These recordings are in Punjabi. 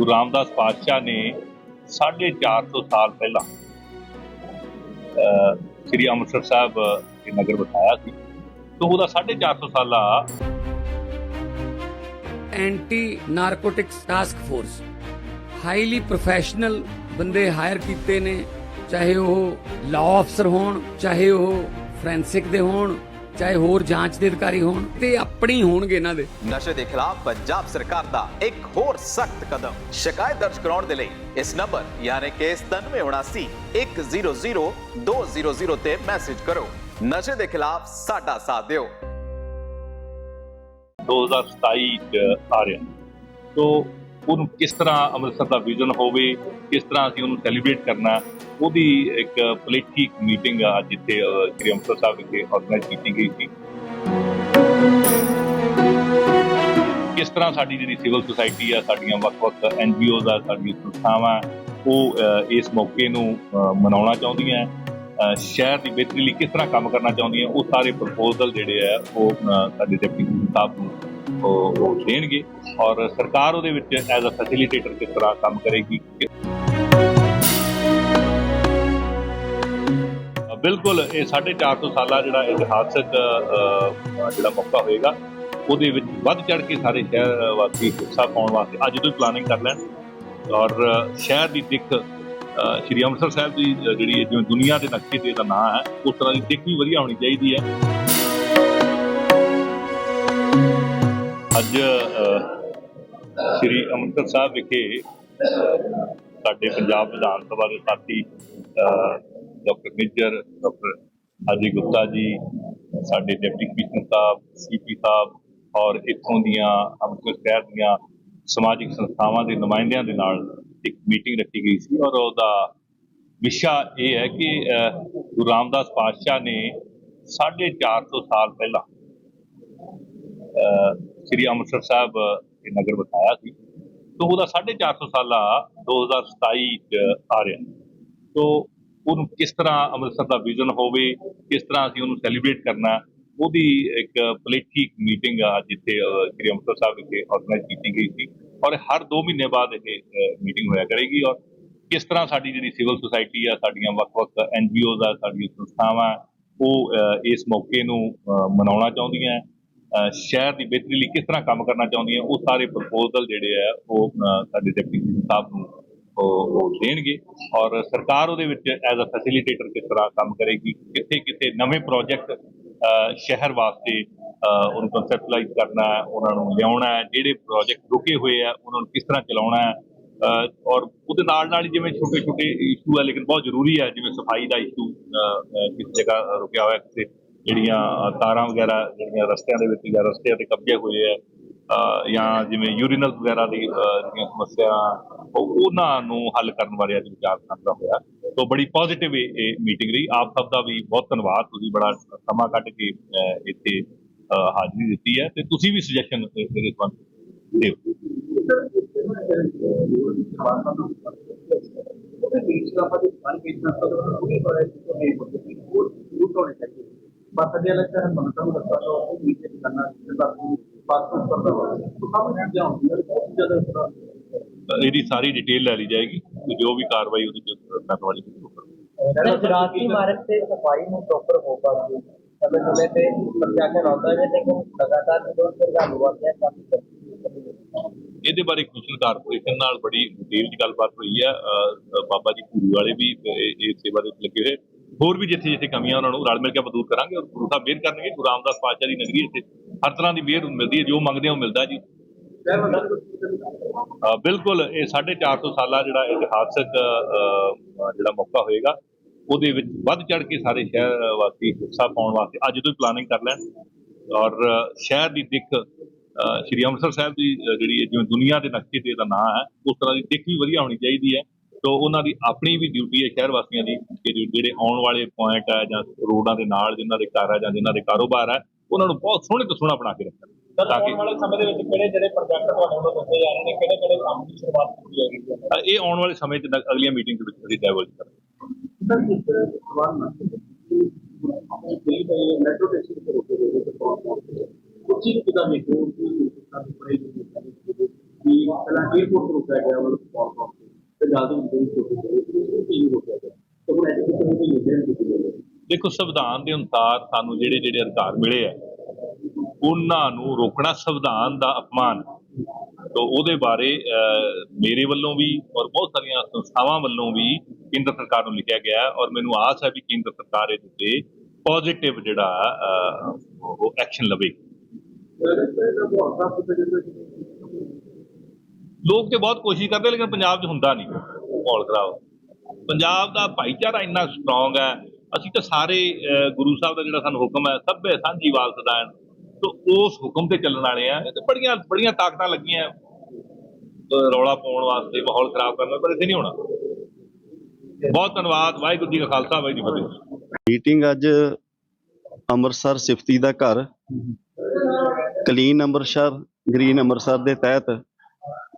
ਗੁਰੂ ਰਾਮਦਾਸ ਪਾਤਸ਼ਾਹ ਨੇ 450 ਸਾਲ ਪਹਿਲਾਂ ਅਹ, ਸ੍ਰੀ ਅੰਮ੍ਰਿਤਸਰ ਸਾਹਿਬ ਇਹ ਨਗਰ ਵਸਾਇਆ ਸੀ। ਤੋਂ ਉਹਦਾ 450 ਸਾਲਾ anti narcotics task force highly professional ਬੰਦੇ ਹਾਇਰ ਕੀਤੇ ਨੇ ਚਾਹੇ ਉਹ ਲਾਅ ਅਫਸਰ ਹੋਣ ਚਾਹੇ ਉਹ ਫੋਰੈਂਸਿਕ ਦੇ ਹੋਣ ਚਾਹੇ ਹੋਰ ਜਾਂਚ ਦੇ ਅਧਿਕਾਰੀ ਹੋਣ ਤੇ ਆਪਣੀ ਹੋਣਗੇ ਇਹਨਾਂ ਦੇ। ਨਸ਼ੇ ਦੇ ਖਿਲਾਫ ਪੰਜਾਬ ਸਰਕਾਰ ਦਾ ਇੱਕ ਹੋਰ ਸਖਤ ਕਦਮ। ਸ਼ਿਕਾਇਤ ਦਰਜ ਕਰਾਉਣ ਦੇ ਲਈ ਇਸ ਨੰਬਰ ਯਾਨੀ ਕਿ 9779 100 200 ਤੇ ਮੈਸੇਜ ਕਰੋ। ਨਸ਼ੇ ਦੇ ਖਿਲਾਫ ਸਾਡਾ ਸਾਥ ਦਿਓ। 2027 ਚ ਆ ਰਿਹਾ। ਤੋਂ ਉਹਨੂੰ ਕਿਸ ਤਰ੍ਹਾਂ ਅੰਮ੍ਰਿਤਸਰ ਦਾ ਵਿਜ਼ਨ ਹੋਵੇ, ਕਿਸ ਤਰ੍ਹਾਂ ਅਸੀਂ ਉਹਨੂੰ ਸੈਲੀਬ੍ਰੇਟ ਕਰਨਾ, ਉਹਦੀ ਇੱਕ ਪਲੇਠੀ ਮੀਟਿੰਗ ਆ ਜਿੱਥੇ ਸ੍ਰੀ ਅੰਮ੍ਰਿਤਸਰ ਸਾਹਿਬ ਵਿਖੇ ਆਰਗੇਨਾਈਜ਼ ਕੀਤੀ ਗਈ ਸੀ। ਕਿਸ ਤਰ੍ਹਾਂ ਸਾਡੀ ਜਿਹੜੀ ਸਿਵਲ ਸੁਸਾਇਟੀ ਆ, ਸਾਡੀਆਂ ਵੱਖ-ਵੱਖ ਐਨਜੀਓਜ਼ ਆ, ਸਾਡੀਆਂ ਸੰਸਥਾਵਾਂ, ਉਹ ਇਸ ਮੌਕੇ ਨੂੰ ਮਨਾਉਣਾ ਚਾਹੁੰਦੀਆਂ ਸ਼ਹਿਰ ਦੀ ਬਿਹਤਰੀ ਲਈ ਕਿਸ ਤਰ੍ਹਾਂ ਕੰਮ ਕਰਨਾ ਚਾਹੁੰਦੀਆਂ, ਉਹ ਸਾਰੇ ਪ੍ਰਪੋਜ਼ਲ ਜਿਹੜੇ ਆ, ਉਹ ਸਾਡੇ ਡਿਪਟੀ ਸਾਹਿਬ ਨੂੰ ਉਹ ਦੇਣਗੇ ਔਰ ਸਰਕਾਰ ਉਹਦੇ ਵਿੱਚ ਐਜ਼ ਅ ਫੈਸਿਲਿਟੇਟਰ ਕਿਸ ਤਰ੍ਹਾਂ ਕੰਮ ਕਰੇਗੀ? ਬਿਲਕੁਲ ਇਹ 450 ਸਾਲਾ ਜਿਹੜਾ ਇਤਿਹਾਸਕ ਜਿਹੜਾ ਮੌਕਾ ਹੋਏਗਾ ਉਹਦੇ ਵਿੱਚ ਵੱਧ ਚੜ ਕੇ ਸਾਰੇ ਸ਼ਹਿਰ ਵਾਸੀ ਹਿੱਸਾ ਪਾਉਣ ਵਾਸਤੇ ਅੱਜ ਤੋਂ ਪਲਾਨਿੰਗ ਕਰ ਲੈਣ। ਔਰ ਸ਼ਹਿਰ ਦੀ ਦਿੱਖ ਸ਼੍ਰੀ ਅੰਮ੍ਰਿਤਸਰ ਸਾਹਿਬ ਦੀ ਜਿਹੜੀ ਹੈ, ਜਿਵੇਂ ਦੁਨੀਆ ਦੇ ਨਕਸ਼ੇ ਤੇ ਦਾ ਨਾਂ ਹੈ ਉਸ ਤਰ੍ਹਾਂ ਦੀ ਦਿੱਖ ਵੀ ਵਧੀਆ ਹੋਣੀ ਚਾਹੀਦੀ ਹੈ। ਅੱਜ ਸ਼੍ਰੀ ਅੰਮ੍ਰਿਤਸਰ ਸਾਹਿਬ ਵਿਖੇ ਸਾਡੇ ਪੰਜਾਬ ਵਿਧਾਨ ਸਭਾ ਦੇ ਸਾਥੀ doctor major, doctor Ajay Gupta ji, ਸਾਡੇ ਡਿਪਟੀ ਕਮਿਸ਼ਨਰ ਸਾਹਿਬ, ਸੀਪੀ ਸਾਹਿਬ ਔਰ ਇੱਥੋਂ ਦੀਆਂ ਅੰਮ੍ਰਿਤਸਰ ਸ਼ਹਿਰ ਦੀਆਂ ਸਮਾਜਿਕ ਸੰਸਥਾਵਾਂ ਦੇ ਨੁਮਾਇੰਦਿਆਂ ਦੇ ਨਾਲ ਇੱਕ ਮੀਟਿੰਗ ਰੱਖੀ ਗਈ ਸੀ ਔਰ ਉਹਦਾ ਵਿਸ਼ਾ ਇਹ ਹੈ ਕਿ ਗੁਰੂ ਰਾਮਦਾਸ ਪਾਤਸ਼ਾਹ ਨੇ 450 ਸਾਲ ਪਹਿਲਾਂ ਸ੍ਰੀ ਅੰਮ੍ਰਿਤਸਰ ਸਾਹਿਬ ਇਹ ਨਗਰ ਵਸਾਇਆ ਸੀ। ਤੋਂ ਉਹਦਾ 450 ਸਾਲਾ 2027 ਚ ਆ ਰਿਹਾ। ਤੋਂ ਉਹਨੂੰ ਕਿਸ ਤਰ੍ਹਾਂ ਅੰਮ੍ਰਿਤਸਰ ਦਾ ਵਿਜ਼ਨ ਹੋਵੇ, ਕਿਸ ਤਰ੍ਹਾਂ ਅਸੀਂ ਉਹਨੂੰ ਸੈਲੀਬ੍ਰੇਟ ਕਰਨਾ, ਉਹਦੀ ਇੱਕ ਪਲੇਠੀ ਮੀਟਿੰਗ ਆ, ਜਿੱਥੇ ਸ੍ਰੀ ਅੰਮ੍ਰਿਤਸਰ ਸਾਹਿਬ ਵਿਖੇ ਆਰਗੇਨਾਈਜ਼ ਕੀਤੀ ਗਈ ਸੀ। ਔਰ ਹਰ 2 ਮਹੀਨੇ ਬਾਅਦ ਇਹ ਮੀਟਿੰਗ ਹੋਇਆ ਕਰੇਗੀ। ਔਰ ਕਿਸ ਤਰ੍ਹਾਂ ਸਾਡੀ ਜਿਹੜੀ ਸਿਵਲ ਸੁਸਾਇਟੀ ਆ, ਸਾਡੀਆਂ ਵੱਖ-ਵੱਖ ਐਨਜੀਓਜ਼ ਆ, ਸਾਡੀਆਂ ਸੰਸਥਾਵਾਂ, ਉਹ ਇਸ ਮੌਕੇ ਨੂੰ ਮਨਾਉਣਾ ਚਾਹੁੰਦੀਆਂ। ਸ਼ਹਿਰ ਦੀ ਬਿਹਤਰੀ ਲਈ ਕਿਸ ਤਰ੍ਹਾਂ ਕੰਮ ਕਰਨਾ ਚਾਹੁੰਦੀ ਹੈ, ਉਹ ਸਾਰੇ ਪ੍ਰਪੋਜ਼ਲ ਜਿਹੜੇ ਆ, ਉਹ ਸਾਡੇ ਡਿਪਟੀ ਸਾਹਿਬ ਨੂੰ ਉਹ ਦੇਣਗੇ ਔਰ ਸਰਕਾਰ ਉਹਦੇ ਵਿੱਚ ਐਜ਼ ਅ ਫੈਸਿਲਿਟੇਟਰ ਕਿਸ ਤਰ੍ਹਾਂ ਕੰਮ ਕਰੇਗੀ, ਕਿੱਥੇ ਕਿੱਥੇ ਨਵੇਂ ਪ੍ਰੋਜੈਕਟ ਸ਼ਹਿਰ ਵਾਸਤੇ ਉਹਨੂੰ ਕਨਸੈਪਟਲਾਈਜ਼ ਕਰਨਾ ਉਹਨਾਂ ਨੂੰ ਲਿਆਉਣਾ ਜਿਹੜੇ ਪ੍ਰੋਜੈਕਟ ਰੁਕੇ ਹੋਏ ਆ, ਉਹਨਾਂ ਨੂੰ ਕਿਸ ਤਰ੍ਹਾਂ ਚਲਾਉਣਾ ਔਰ ਉਹਦੇ ਨਾਲ ਨਾਲ ਹੀ ਜਿਵੇਂ ਛੋਟੇ ਛੋਟੇ ਇਸ਼ੂ ਆ, ਲੇਕਿਨ ਬਹੁਤ ਜ਼ਰੂਰੀ ਹੈ ਜਿਵੇਂ ਸਫ਼ਾਈ ਦਾ ਇਸ਼ੂ ਕਿਸ ਜਗ੍ਹਾ ਰੁਕਿਆ ਹੋਇਆ ਕਿਸੇ ਜਿਹੜੀਆਂ ਤਾਰਾਂ ਵਗੈਰਾ, ਜਿਹੜੀਆਂ ਰਸਤਿਆਂ ਦੇ ਵਿੱਚ ਜਾਂ ਰਸਤਿਆਂ ਤੇ ਕਬਜ਼ੇ ਹੋਏ ਆ ਜਾਂ ਜਿਵੇਂ ਯੂਰੀਨਲ ਵਗੈਰਾ ਦੀ ਜਿਹੜੀਆਂ ਸਮੱਸਿਆ ਉਹਨਾਂ ਨੂੰ ਹੱਲ ਕਰਨ ਬਾਰੇ ਅੱਜ ਵਿਚਾਰ ਕਰਦਾ ਹੋਇਆ। ਤੋਂ ਬੜੀ ਪੋਜ਼ਿਟਿਵ ਇਹ ਮੀਟਿੰਗ ਰਹੀ। ਆਪ ਸਭ ਦਾ ਵੀ ਬਹੁਤ ਧੰਨਵਾਦ। ਤੁਸੀਂ ਬੜਾ ਸਮਾਂ ਕੱਢ ਕੇ ਇੱਥੇ ਹਾਜ਼ਰੀ ਦਿੱਤੀ ਹੈ ਤੇ ਤੁਸੀਂ ਵੀ ਸੁਜੈਸ਼ਨ ਮੇਰੇ ਸੰਬੰਧ ਦਿਓ। ਸਾਡੇ ਇਲਾਕੇ ਹਨ ਮਨਤਾ ਨੂੰ ਰੱਖਾ ਤਾਂ ਉਹ ਨੀਚੇ ਕਰਨਾ ਜਿੱਦਾਂ ਪਾਸਪੋਰਟ ਕਰਦਾ ਹੋਵੇ ਤਾਂ ਸਭ ਚੀਜ਼ਾਂ ਹੁੰਦੀਆਂ ਨੇ ਬਹੁਤ ਜ਼ਿਆਦਾ ਇਸ ਇਹਦੀ ਸਾਰੀ ਡਿਟੇਲ ਲੈ ਲਈ ਜਾਏਗੀ ਤੇ ਜੋ ਵੀ ਕਾਰਵਾਈ ਉਹਦੇ ਚ ਕਰਨ ਵਾਲੀ ਗੁਜਰਾਤੀ ਇਮਾਰਤ ਤੇ ਸਫ਼ਾਈ ਨੂੰ ਪ੍ਰੋਪਰ ਹੋ ਪਾਉਂਦੀ ਸਮੇਂ ਸਮੇਂ ਤੇ ਪ੍ਰਸ਼ਾਸਨ ਆਉਂਦਾ ਹੈ ਲੇਕਿਨ ਲਗਾਤਾਰ ਜਦੋਂ ਸ਼ਰਧਾਲੂ ਆਉਂਦੇ ਆ ਕਾਫੀ ਇਹਦੇ ਬਾਰੇ ਕਮਿਸ਼ਨ ਕਾਰਪੋਰੇਸ਼ਨ ਨਾਲ ਬੜੀ ਡਿਟੇਲ ਦੀ ਗੱਲਬਾਤ ਹੋਈ ਹੈ। ਬਾਬਾ ਜੀ ਭੂਰੂ ਵਾਲੇ ਵੀ ਇਹ ਇਹ ਸੇਵਾ ਦੇ ਲੱਗੇ ਹੋਏ। ਹੋਰ ਵੀ ਜਿੱਥੇ ਜਿੱਥੇ ਕਮੀਆਂ ਉਹਨਾਂ ਨੂੰ ਰਲ ਮਿਲ ਕੇ ਆਪਾਂ ਦੂਰ ਕਰਾਂਗੇ ਔਰ ਗੁਰੂ ਸਾਹਿਬ ਮਿਹਰ ਕਰਨਗੇ, ਗੁਰੂ ਰਾਮਦਾਸ ਪਾਤਸ਼ਾਹ ਦੀ ਨਗਰੀ ਇੱਥੇ ਹਰ ਤਰ੍ਹਾਂ ਦੀ ਮਿਹਰ ਮਿਲਦੀ ਹੈ, ਜੋ ਮੰਗਦੇ ਆ ਉਹ ਮਿਲਦਾ ਜੀ। ਬਿਲਕੁਲ, ਇਹ 450 ਸਾਲਾ ਜਿਹੜਾ ਇਤਿਹਾਸਕ ਜਿਹੜਾ ਮੌਕਾ ਹੋਏਗਾ, ਉਹਦੇ ਵਿੱਚ ਵੱਧ ਚੜ ਕੇ ਸਾਰੇ ਸ਼ਹਿਰ ਵਾਸੀ ਹਿੱਸਾ ਪਾਉਣ ਵਾਸਤੇ ਅੱਜ ਤੋਂ ਹੀ ਪਲਾਨਿੰਗ ਕਰ ਲੈਣ। ਔਰ ਸ਼ਹਿਰ ਦੀ ਦਿੱਖ ਸ਼੍ਰੀ ਅੰਮ੍ਰਿਤਸਰ ਸਾਹਿਬ ਦੀ ਜਿਹੜੀ ਹੈ ਜਿਵੇਂ ਦੁਨੀਆ ਦੇ ਨਕਸ਼ੇ ਤੇ ਦਾ ਨਾਂ ਹੈ, ਉਸ ਤਰ੍ਹਾਂ ਦੀ ਦਿੱਖ ਵੀ ਵਧੀਆ ਹੋਣੀ ਚਾਹੀਦੀ ਹੈ। ਤੋਂ ਉਹਨਾਂ ਦੀ ਆਪਣੀ ਵੀ ਡਿਊਟੀ ਹੈ ਸ਼ਹਿਰ ਵਾਸੀਆਂ ਦੀ ਕਿ ਜਿਹੜੇ ਆਉਣ ਵਾਲੇ ਪੁਆਇੰਟ ਹੈ ਜਾਂ ਰੋਡਾਂ ਦੇ ਨਾਲ ਜਿਨ੍ਹਾਂ ਦੇ ਘਰ ਹੈ ਜਾਂ ਜਿਨ੍ਹਾਂ ਦੇ ਕਾਰੋਬਾਰ ਹੈ ਉਹਨਾਂ ਨੂੰ ਬਹੁਤ ਸੋਹਣੇ ਤੋਂ ਸੋਹਣਾ ਬਣਾ ਕੇ ਰੱਖਣ। ਤਾਂ ਕਿ ਵਾਲੇ ਸਮੇਂ ਦੇ ਵਿੱਚ ਕਿਹੜੇ ਜਿਹੜੇ ਪ੍ਰੋਜੈਕਟ ਤੁਹਾਡੇ ਵੱਲੋਂ ਦੱਸੇ ਜਾ ਰਹੇ ਨੇ ਕਿਹੜੇ ਕਿਹੜੇ ਕੰਮ ਦੀ ਸ਼ੁਰੂਆਤ ਕੀਤੀ ਜਾਏਗੀ? ਇਹ ਆਉਣ ਵਾਲੇ ਸਮੇਂ 'ਚ ਅਗਲੀਆਂ ਮੀਟਿੰਗ ਦੇ ਵਿੱਚ ਅਸੀਂ ਡਾਇਵਰਜ ਕਰਾਂਗੇ। ਸਰ ਇੱਕ ਸਵਾਲ ਨਾ ਆਪਣੇ ਦਿੱਲੀ ਦੇ ਮੈਟਰੋ ਟੈਕਸੀ ਦੇ ਰੋਕੇ ਹੋਏ ਤੇ ਕੁਝ ਕਿਦਾਂ ਦੇਖੋ ਕਿ ਸਾਡੇ ਪੜੇ ਕਿ ਪਹਿਲਾਂ 에어ਪੋਰਟ ਤੋਂ ਰੁਕਿਆ ਗਿਆ ਉਹ ਫੋਨ ਕਾਲ ਤੇ ਜਲਦੀ ਹੁੰਦੇ ਹੀ ਛੋਟੀ ਜਿਹੀ ਕੀ ਰੁਕਿਆ ਗਿਆ ਤਾਂ ਹੁਣ ਐਜੂਕੇਸ਼ਨ ਦੀ ਨਿਗਰਾਨੀ ਕੀਤੀ ਗਈ ਦੇਖੋ ਸੰਵਿਧਾਨ ਦੇ ਅਨੁਸਾਰ ਸਾਨੂੰ ਜਿਹੜੇ ਜਿਹੜੇ ਅਧਿਕਾਰ ਮਿਲੇ ਆ ਉਹਨਾਂ ਨੂੰ ਰੋਕਣਾ ਸੰਵਿਧਾਨ ਦਾ ਅਪਮਾਨ ਹੈ। ਉਹਦੇ ਬਾਰੇ ਅਹ, ਮੇਰੇ ਵੱਲੋਂ ਵੀ ਔਰ ਬਹੁਤ ਸਾਰੀਆਂ ਸੰਸਥਾਵਾਂ ਵੱਲੋਂ ਵੀ ਕੇਂਦਰ ਸਰਕਾਰ ਨੂੰ ਲਿਖਿਆ ਗਿਆ ਔਰ ਮੈਨੂੰ ਆਸ ਹੈ ਵੀ ਕੇਂਦਰ ਸਰਕਾਰ ਇਹਦੇ ਉੱਤੇ ਪੋਜ਼ਿਟਿਵ ਜਿਹੜਾ ਉਹ ਐਕਸ਼ਨ ਲਵੇ। ਲੋਕ ਤੇ ਬਹੁਤ ਕੋਸ਼ਿਸ਼ ਕਰਦੇ ਲੇਕਿਨ ਪੰਜਾਬ 'ਚ ਹੁੰਦਾ ਨਹੀਂ। ਮਾਹੌਲ ਖਰਾਬ। ਪੰਜਾਬ ਦਾ ਭਾਈਚਾਰਾ ਇੰਨਾ ਸਟਰੋਂਗ ਹੈ ਅਸੀਂ ਤਾਂ ਸਾਰੇ ਗੁਰੂ ਸਾਹਿਬ ਦਾ ਜਿਹੜਾ ਸਾਨੂੰ ਹੁਕਮ ਹੈ, ਸਭੇ ਸਾਂਝੀ ਵਾਲ ਸਦਾਨ ਤੋ ਉਸ ਹੁਕਮ ਤੇ ਚੱਲਣ ਵਾਲੇ ਆ ਤੇ ਬੜੀਆਂ ਬੜੀਆਂ ਤਾਕਤਾਂ ਲੱਗੀਆਂ। ਰੌਲਾ ਪਾਉਣ ਵਾਸਤੇ, ਮਾਹੌਲ ਖਰਾਬ ਕਰਨ ਪਰ ਇੱਥੇ ਨਹੀਂ ਹੋਣਾ। ਬਹੁਤ ਧੰਨਵਾਦ। ਵਾਹਿਗੁਰੂ ਜੀ ਕਾ ਖਾਲਸਾ, ਵਾਹਿਗੁਰੂ ਜੀ ਫਤਿਹ। ਮੀਟਿੰਗ ਅੱਜ ਅੰਮ੍ਰਿਤਸਰ ਸਿਫਤੀ ਦਾ ਘਰ। ਕਲੀਨ ਅੰਮ੍ਰਿਤਸਰ, ਗ੍ਰੀਨ ਅੰਮ੍ਰਿਤਸਰ ਦੇ ਤਹਿਤ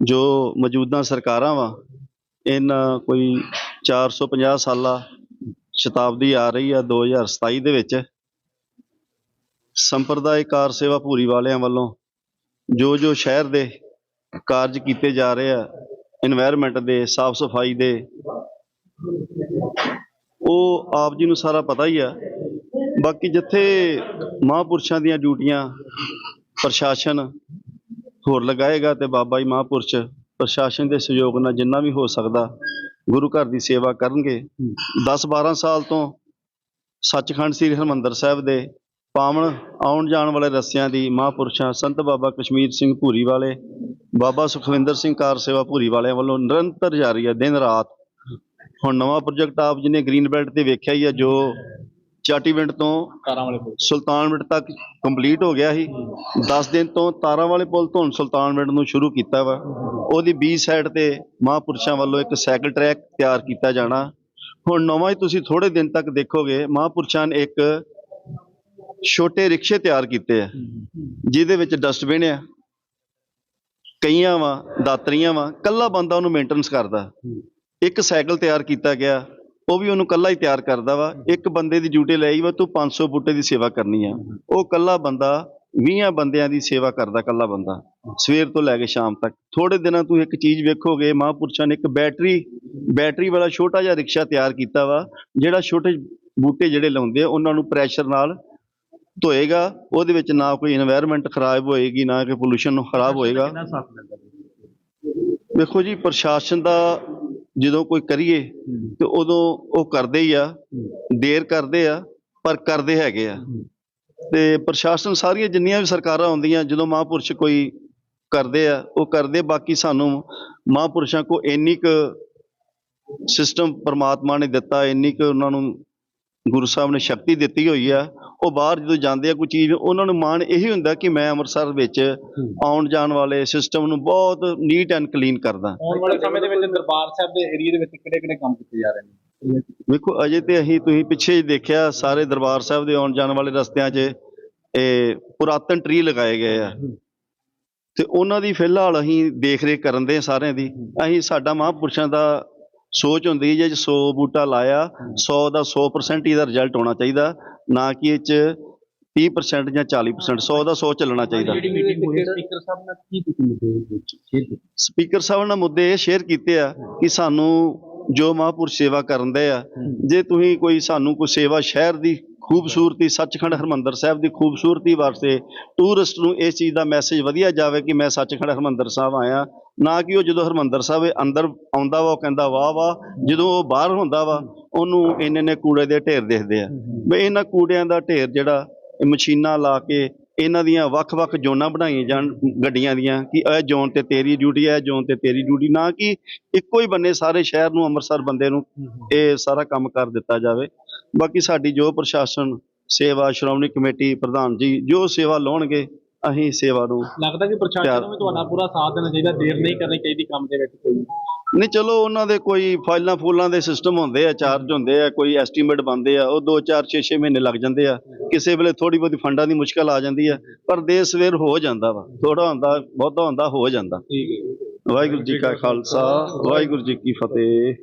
ਜੋ ਮੌਜੂਦਾ ਸਰਕਾਰਾਂ ਵਾ, ਇਹਨਾਂ ਕੋਈ 450 ਸਾਲਾ ਸ਼ਤਾਬਦੀ ਆ ਰਹੀ ਆ 2027 ਦੇ ਵਿੱਚ। ਸੰਪਰਦਾਇਕ ਕਾਰ ਸੇਵਾ ਪੂਰੀ ਵਾਲਿਆਂ ਵੱਲੋਂ ਜੋ ਜੋ ਸ਼ਹਿਰ ਦੇ ਕਾਰਜ ਕੀਤੇ ਜਾ ਰਹੇ ਆ এনवायरमेंट ਦੇ ਸਾਫ਼ ਸਫ਼ਾਈ ਦੇ, ਉਹ ਆਪ ਜੀ ਨੂੰ ਸਾਰਾ ਪਤਾ ਹੀ ਆ। ਬਾਕੀ ਜਿੱਥੇ ਮਹਾਪੁਰਸ਼ਾਂ ਦੀਆਂ ਡਿਊਟੀਆਂ, ਪ੍ਰਸ਼ਾਸਨ ਹੋਰ ਲਗਾਏਗਾ ਤੇ ਬਾਬਾ ਜੀ ਮਹਾਪੁਰਸ਼ ਪ੍ਰਸ਼ਾਸਨ ਦੇ ਸਹਿਯੋਗ ਨਾਲ ਜਿੰਨਾ ਵੀ ਹੋ ਸਕਦਾ ਗੁਰੂ ਘਰ ਦੀ ਸੇਵਾ ਕਰਨਗੇ। 10-12 ਸਾਲ ਤੋਂ ਸੱਚਖੰਡ ਸ੍ਰੀ ਹਰਿਮੰਦਰ ਸਾਹਿਬ ਦੇ ਪਾਵਨ ਆਉਣ ਜਾਣ ਵਾਲੇ ਰਸਤਿਆਂ ਦੀ ਮਹਾਂਪੁਰਸ਼ਾਂ ਸੰਤ ਬਾਬਾ ਕਸ਼ਮੀਰ ਸਿੰਘ ਭੂਰੀ ਵਾਲੇ ਬਾਬਾ ਸੁਖਵਿੰਦਰ ਸਿੰਘ ਕਾਰ ਸੇਵਾ ਭੂਰੀ ਵਾਲਿਆਂ ਵੱਲੋਂ ਨਿਰੰਤਰ ਜਾਰੀ ਹੈ ਦਿਨ ਰਾਤ। ਹੁਣ ਨਵਾਂ ਪ੍ਰੋਜੈਕਟ ਆਪ ਜੀ ਨੇ ਗ੍ਰੀਨ ਬੈਲਟ ਤੇ ਵੇਖਿਆ ਹੀ ਆ ਜੋ ਚਾਟੀਵਿੰਡ ਤੋਂ ਕਾਰਾਂ ਵਾਲੇ ਕੋਲ ਸੁਲਤਾਨਵਿੰਡ ਤੱਕ ਕੰਪਲੀਟ ਹੋ ਗਿਆ ਸੀ। 10 ਦਿਨ ਤੋਂ ਤਾਰਾਂ ਵਾਲੇ ਪੁਲ ਤੋਂ ਸੁਲਤਾਨਵਿੰਡ ਨੂੰ ਸ਼ੁਰੂ ਕੀਤਾ ਵਾ। ਉਹਦੀ ਬੀ ਸਾਈਡ ਤੇ ਮਹਾਂਪੁਰਸ਼ਾਂ ਵੱਲੋਂ ਇੱਕ ਸਾਈਕਲ ਟਰੈਕ ਤਿਆਰ ਕੀਤਾ ਜਾਣਾ। ਹੁਣ ਨਵਾਂ ਹੀ ਤੁਸੀਂ ਥੋੜੇ ਦਿਨ ਤੱਕ ਦੇਖੋਗੇ ਮਹਾਂਪੁਰਸ਼ਾਂ ਨੇ ਇੱਕ ਛੋਟੇ ਰਿਕਸ਼ੇ ਤਿਆਰ ਕੀਤੇ ਆ। ਜਿਹਦੇ ਵਿੱਚ ਡਸਟਬਿਨ ਆ। ਕਈਆਂ ਵਾ ਦਾਤਰੀਆਂ ਵਾ। ਕੱਲਾ ਬੰਦਾ ਉਹਨੂੰ ਮੇਨਟੇਨੈਂਸ ਕਰਦਾ। ਇੱਕ ਸਾਈਕਲ ਤਿਆਰ ਕੀਤਾ ਗਿਆ। ਉਹ ਵੀ ਉਹਨੂੰ ਕੱਲਾ ਹੀ ਤਿਆਰ ਕਰਦਾ ਵਾ ਇੱਕ ਬੰਦੇ ਦੀ ਡਿਊਟੀ ਲਈ ਵਾ ਤੂੰ 500 ਬੂਟੇ ਦੀ ਸੇਵਾ ਕਰਨੀ ਆ। ਉਹ ਕੱਲਾ ਬੰਦਾ 20 ਬੰਦਿਆਂ ਦੀ ਸੇਵਾ ਕਰਦਾ ਕੱਲਾ ਬੰਦਾ ਸਵੇਰ ਤੋਂ ਲੈ ਕੇ ਸ਼ਾਮ ਤੱਕ। ਥੋੜੇ ਦਿਨਾਂ ਤੂੰ ਇੱਕ ਚੀਜ਼ ਵੇਖੋਗੇ ਮਹਾਪੁਰਸ਼ਾਂ ਨੇ ਇੱਕ ਬੈਟਰੀ ਬੈਟਰੀ ਵਾਲਾ ਛੋਟਾ ਜਿਹਾ ਰਿਕਸ਼ਾ ਤਿਆਰ ਕੀਤਾ ਵਾ ਜਿਹੜਾ ਛੋਟੇ ਬੂਟੇ ਜਿਹੜੇ ਲਾਉਂਦੇ ਆ ਉਹਨਾਂ ਨੂੰ ਪ੍ਰੈਸ਼ਰ ਨਾਲ ਧੋਏਗਾ ਉਹਦੇ ਵਿੱਚ ਨਾ ਕੋਈ এনवायरमेंट ਖਰਾਬ ਹੋਏਗੀ ਨਾ ਕਿ ਪੋਲੂਸ਼ਨ ਨੂੰ ਖਰਾਬ ਹੋਏਗਾ। ਵੇਖੋ ਜੀ ਪ੍ਰਸ਼ਾਸਨ ਦਾ ਜਦੋਂ ਕੋਈ ਕਰੀਏ ਤੇ ਉਦੋਂ ਉਹ ਕਰਦੇ ਹੀ ਆ ਦੇਰ ਕਰਦੇ ਆ ਪਰ ਕਰਦੇ ਹੈਗੇ ਆ। ਤੇ ਪ੍ਰਸ਼ਾਸਨ ਸਾਰੀਆਂ ਜਿੰਨੀਆਂ ਵੀ ਸਰਕਾਰਾਂ ਆਉਂਦੀਆਂ ਜਦੋਂ ਮਹਾਂਪੁਰਸ਼ ਕੋਈ ਕਰਦੇ ਆ ਉਹ ਕਰਦੇ ਬਾਕੀ ਸਾਨੂੰ ਮਹਾਂਪੁਰਸ਼ਾਂ ਕੋ ਇੰਨੀ ਕੁ ਸਿਸਟਮ ਪ੍ਰਮਾਤਮਾ ਨੇ ਦਿੱਤਾ ਇੰਨੀ ਕੁ ਉਹਨਾਂ ਨੂੰ ਗੁਰੂ ਸਾਹਿਬ ਨੇ ਸ਼ਕਤੀ ਦਿੱਤੀ ਹੋਈ ਆ ਉਹ ਬਾਹਰ ਜਦੋਂ ਜਾਂਦੇ ਆ ਕੋਈ ਚੀਜ਼ ਉਹਨਾਂ ਨੂੰ ਮਾਣ ਇਹੀ ਹੁੰਦਾ ਕਿ ਮੈਂ ਅੰਮ੍ਰਿਤਸਰ ਵਿੱਚ ਆਉਣ ਜਾਣ ਵਾਲੇ ਸਿਸਟਮ ਨੂੰ ਬਹੁਤ ਨੀਟ ਐਂਡ ਕਲੀਨ ਕਰਦਾ। ਆਉਣ ਵਾਲੇ ਸਮੇਂ ਦੇ ਵਿੱਚ ਦਰਬਾਰ ਸਾਹਿਬ ਦੇ ਏਰੀਆ ਦੇ ਵਿੱਚ ਕਿਹੜੇ ਕਿਹੜੇ ਕੰਮ ਕੀਤੇ ਜਾ ਰਹੇ ਨੇ? ਵੇਖੋ ਅਜੇ ਤੇ ਅਸੀਂ ਤੁਸੀਂ ਪਿੱਛੇ ਹੀ ਦੇਖਿਆ ਸਾਰੇ ਦਰਬਾਰ ਸਾਹਿਬ ਦੇ ਆਉਣ ਜਾਣ ਵਾਲੇ ਰਸਤਿਆਂ 'ਚ ਇਹ ਪੁਰਾਤਨ ਟਰੀ ਲਗਾਏ ਗਏ ਆ। ਤੇ ਉਹਨਾਂ ਦੀ ਫਿਲਹਾਲ ਅਸੀਂ ਦੇਖ ਰੇਖ ਕਰਨ ਦੇ ਸਾਰਿਆਂ ਦੀ। ਅਸੀਂ ਸਾਡਾ ਮਹਾਂਪੁਰਸ਼ਾਂ ਦਾ ਸੋਚ ਹੁੰਦੀ ਹੈ ਜੇ 100 ਬੂਟਾ ਲਾਇਆ 100 ਦਾ 100% ਹੀ ਦਾ ਰਿਜ਼ਲਟ ਹੋਣਾ ਚਾਹੀਦਾ ਨਾ ਕਿ ਇਹ 'ਚ 30% ਜਾਂ 40% 100 ਦਾ 100 ਚੱਲਣਾ ਚਾਹੀਦਾ। ਜਿਹੜੀ ਮੀਟਿੰਗ ਹੋਈ ਸਪੀਕਰ ਸਾਹਿਬ ਨਾਲ ਕੀ ਤੁਸੀਂ ਮੁੱਦੇ ਵਿੱਚ ਸ਼ੇਅਰ ਕੀਤੇ? ਸਪੀਕਰ ਸਾਹਿਬ ਨਾਲ ਮੁੱਦੇ ਇਹ ਸ਼ੇਅਰ ਕੀਤੇ ਆ ਕਿ ਸਾਨੂੰ ਜੋ ਮਹਾਂਪੁਰਸ਼ ਸੇਵਾ ਕਰਨ ਦੇ ਆ ਜੇ ਤੁਸੀਂ ਕੋਈ ਸਾਨੂੰ ਕੋਈ ਸੇਵਾ ਸ਼ਹਿਰ ਦੀ ਖੂਬਸੂਰਤੀ ਸੱਚਖੰਡ ਹਰਮੰਦਰ ਸਾਹਿਬ ਦੀ ਖੂਬਸੂਰਤੀ ਵਾਸਤੇ ਟੂਰਿਸਟ ਨੂੰ ਇਸ ਚੀਜ਼ ਦਾ ਮੈਸੇਜ ਵਧੀਆ ਜਾਵੇ ਕਿ ਮੈਂ ਸੱਚਖੰਡ ਹਰਮੰਦਰ ਸਾਹਿਬ ਆਇਆ। ਨਾ ਕਿ ਉਹ ਜਦੋਂ ਹਰਮੰਦਰ ਸਾਹਿਬ ਅੰਦਰ ਆਉਂਦਾ ਵਾ, ਉਹ ਕਹਿੰਦਾ, ਵਾਹ ਵਾਹ। ਜਦੋਂ ਉਹ ਬਾਹਰ ਹੁੰਦਾ ਵਾ, ਉਹਨੂੰ ਇੰਨੇ ਨੇ ਕੂੜੇ ਦੇ ਢੇਰ ਦੇਖਦੇ ਆ। ਵੀ ਇਹਨਾਂ ਕੂੜਿਆਂ ਦਾ ਢੇਰ ਜਿਹੜਾ ਮਸ਼ੀਨਾਂ ਲਾ ਕੇ ਇਹਨਾਂ ਦੀਆਂ ਵੱਖ-ਵੱਖ ਜ਼ੋਨਾਂ ਬਣਾਈਆਂ ਜਾਣ ਗੱਡੀਆਂ ਦੀਆਂ ਕਿ ਇਹ ਜ਼ੋਨ ਤੇ ਤੇਰੀ ਡਿਊਟੀ ਹੈ ਇਹ ਜ਼ੋਨ ਤੇ ਤੇਰੀ ਡਿਊਟੀ। ਨਾ ਕਿ ਇੱਕੋ ਹੀ ਬੰਨੇ ਸਾਰੇ ਸ਼ਹਿਰ ਨੂੰ, ਅੰਮ੍ਰਿਤਸਰ ਬੰਦੇ ਨੂੰ ਇਹ ਸਾਰਾ ਕੰਮ ਕਰ ਦਿੱਤਾ ਜਾਵੇ। ਬਾਕੀ ਸਾਡੀ ਜੋ ਪ੍ਰਸ਼ਾਸਨ ਸੇਵਾ ਸ਼੍ਰੋਮਣੀ ਕਮੇਟੀ ਪ੍ਰਧਾਨ ਜੀ ਜੋ ਸੇਵਾ ਲਾਉਣਗੇ ਅਸੀਂ ਸੇਵਾ ਨੂੰ ਲੱਗਦਾ ਕਿ ਪ੍ਰਸ਼ਾਸਨ ਨੂੰ ਤੁਹਾਡਾ ਪੂਰਾ ਸਾਥ ਦੇਣਾ ਚਾਹੀਦਾ ਦੇਰ ਨਹੀਂ ਕਰਨੀ ਚਾਹੀਦੀ ਕੰਮ ਦੇ ਵਿੱਚ ਕੋਈ। ਨਹੀਂ ਚਲੋ ਉਹਨਾਂ ਦੇ ਕੋਈ ਫਾਈਲਾਂ ਫੂਲਾਂ ਦੇ ਸਿਸਟਮ ਹੁੰਦੇ ਆ ਚਾਰਜ ਹੁੰਦੇ ਆ ਕੋਈ ਐਸਟੀਮੇਟ ਬੰਦੇ ਆ ਉਹ 2 4 6 6 ਮਹੀਨੇ ਲੱਗ ਜਾਂਦੇ ਆ। ਕਿਸੇ ਵੇਲੇ ਥੋੜੀ ਬਹੁਤੀ ਫੰਡਾਂ ਦੀ ਮੁਸ਼ਕਲ ਆ ਜਾਂਦੀ ਆ ਪਰ ਦੇ ਸਵੇਰ ਹੋ ਜਾਂਦਾ ਵਾ ਥੋੜਾ ਹੁੰਦਾ ਬਹੁਤਾ ਹੁੰਦਾ ਹੋ ਜਾਂਦਾ। ਠੀਕ ਹੈ ਵਾਹਿਗੁਰੂ ਜੀ ਕਾ ਖਾਲਸਾ ਵਾਹਿਗੁਰੂ ਜੀ ਕੀ ਫਤਿਹ।